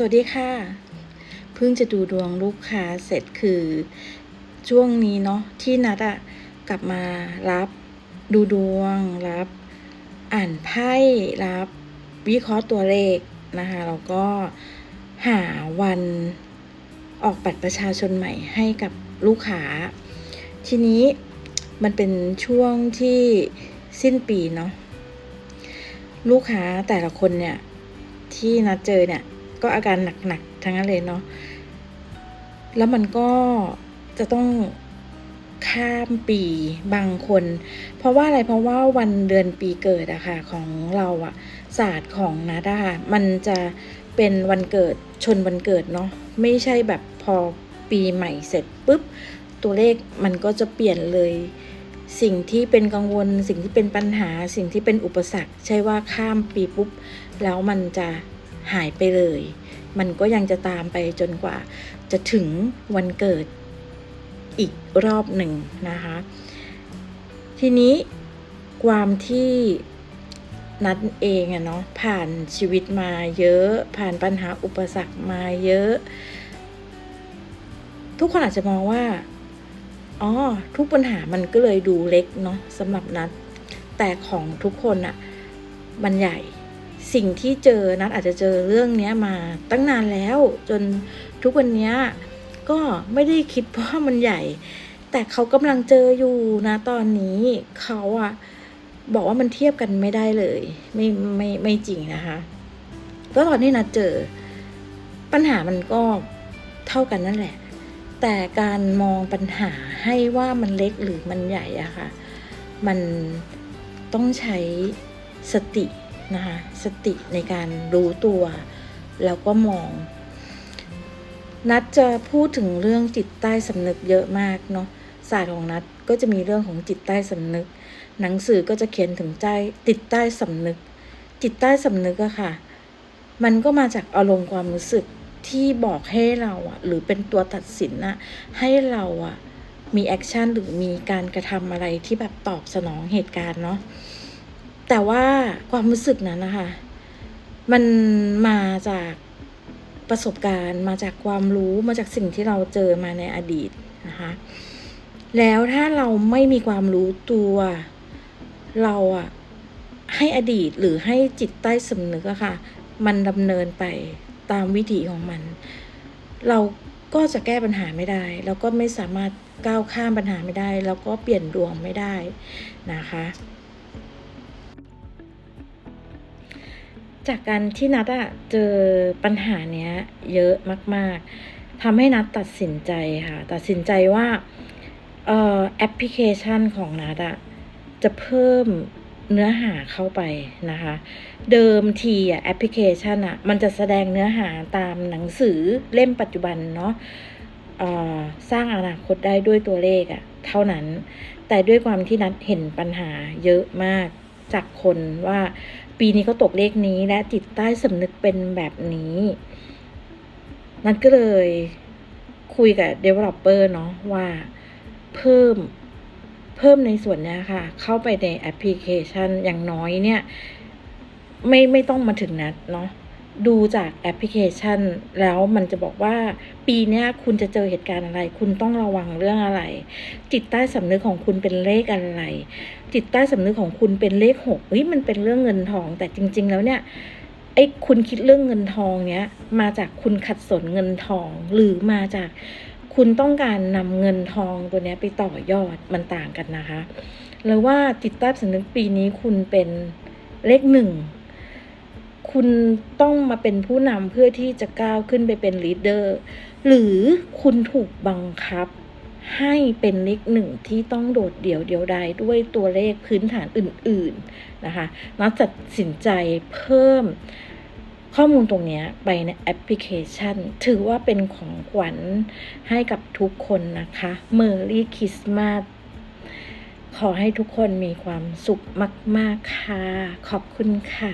สวัสดีค่ะ เพิ่งจะดูดวงลูกค้าเสร็จคือช่วงนี้เนาะที่นัดอะกลับมารับดูดวงรับ อ่านไพ่รับ วิเคราะห์ตัวเลขนะคะแล้วก็หาวันออกบัตรประชาชนใหม่ให้กับลูกค้า ทีนี้มันเป็นช่วงที่สิ้นปีเนาะลูกค้าแต่ละคนเนี่ยที่นัดเจอเนี่ย ก็อาการหนักๆทั้งนั้นเลยเนาะแล้วมันก็จะต้องข้ามปีบางคน เพราะว่าอะไรเพราะว่าวันเดือนปีเกิดอะค่ะของเราอะศาสตร์ของนาดามันจะเป็นวันเกิดชนวันเกิดเนาะไม่ใช่แบบพอปีใหม่เสร็จปุ๊บ ตัวเลขมันก็จะเปลี่ยนเลย สิ่งที่เป็นกังวล สิ่งที่เป็นปัญหา สิ่งที่เป็นอุปสรรค ใช่ว่าข้ามปีปุ๊บ แล้วมันจะ หายไปเลย มันก็ยังจะตามไปจนกว่า จะถึงวันเกิดอีกรอบหนึ่งนะคะ ทีนี้ความที่นัดเองอะเนาะผ่านชีวิตมาเยอะ ผ่านปัญหาอุปสรรคมาเยอะ ทุกคนอาจจะมองว่าอ๋อทุกปัญหามันก็เลยดูเล็กเนาะสำหรับนัดแต่ของทุกคนอะมันใหญ่ สิ่งที่เจอนัดอาจจะเจอเรื่องนี้มาตั้งนานแล้ว จนทุกวันนี้ก็ไม่ได้คิดว่ามันใหญ่ แต่เขากำลังเจออยู่นะตอนนี้เขาอะบอกว่ามันเทียบกันไม่ได้เลย ไม่ไม่ไม่จริงนะคะ ก็ตอนที่นัดเจอ ปัญหามันก็เท่ากันนั่นแหละ แต่การมองปัญหาให้ว่ามันเล็กหรือมันใหญ่อะค่ะ มันต้องใช้สติ นะคะสติในการรู้ตัว แล้วก็มอง นัดจะพูดถึงเรื่องจิตใต้สำนึกเยอะมากเนาะศาสตร์ของนัดก็จะมีเรื่องของจิตใต้สำนึก หนังสือก็จะเขียนถึงใจจิตใต้สำนึก จิตใต้สำนึกอะค่ะ มันก็มาจากอารมณ์ความรู้สึกที่บอกให้เราอะหรือเป็นตัวตัดสินอะให้เราอะมีแอคชั่นหรือมีการกระทำอะไรที่แบบตอบสนองเหตุการณ์เนาะ แต่ว่าความรู้สึกนั้นนะคะ มันมาจากประสบการณ์มาจากความรู้มาจากสิ่งที่เราเจอมาในอดีตนะคะ แล้วถ้าเราไม่มีความรู้ตัว เราอะให้อดีตหรือให้จิตใต้สำนึกอะค่ะ มันดำเนินไปตามวิถีของมัน เราก็จะแก้ปัญหาไม่ได้ แล้วก็ไม่สามารถก้าวข้ามปัญหาไม่ได้ แล้วก็เปลี่ยนดวงไม่ได้นะคะ จากการที่นัดอะเจอปัญหาเนี้ย เยอะมาก ๆทำให้นัดตัดสินใจค่ะ ตัดสินใจว่าเอ่อแอปพลิเคชันของนัดอะจะเพิ่มเนื้อหาเข้าไปนะคะ เดิมทีอะแอปพลิเคชันอะมันจะแสดงเนื้อหาตามหนังสือเล่มปัจจุบันเนาะสร้างอนาคตได้ด้วยตัวเลขอะเท่านั้น แต่ด้วยความที่นัดเห็นปัญหาเยอะมาก จากคนว่า ปีนี้เขาตกเลขนี้และจิตใต้สำนึกเป็นแบบนี้ นั่นก็เลยคุยกับ developer เนาะว่าเพิ่มเพิ่มในส่วนนี้ค่ะ เข้าไปในแอปพลิเคชันอย่างน้อยเนี่ย ไม่ไม่ต้องมาถึงนัดเนาะ ดูจากแอปพลิเคชัน แล้วมันจะบอกว่าปีนี้คุณจะเจอเหตุการณ์อะไร คุณต้องระวังเรื่องอะไร จิตใต้สำนึกของคุณเป็นเลขอะไร จิตใต้สำนึกของคุณเป็นเลขหกเฮ้ยมันเป็นเรื่องเงินทอง แต่จริง ๆ แล้วเนี่ยไอ้คุณคิดเรื่องเงินทองเนี้ยมาจากคุณขัดสนเงินทองหรือมาจากคุณต้องการนำเงินทองตัวเนี้ยไปต่อยอดมันต่างกันนะคะหรือว่าจิตใต้สำนึกปีนี้คุณเป็นเลขหนึ่ง คุณต้องมาเป็นผู้นำเพื่อที่จะก้าวขึ้นไปเป็นลีดเดอร์หรือคุณถูกบังคับให้เป็นเลขหนึ่งที่ต้องโดดเดี่ยวเดียวดายด้วยตัวเลขพื้นฐานอื่น ๆ นะคะนัดตัดสินใจเพิ่มข้อมูลตรงนี้ไปในแอปพลิเคชัน ถือว่าเป็นของขวัญให้กับทุกคนนะคะเมอร์รี่คริสต์มาสขอให้ทุกคนมีความสุขมาก ๆ ค่ะ ขอบคุณค่ะ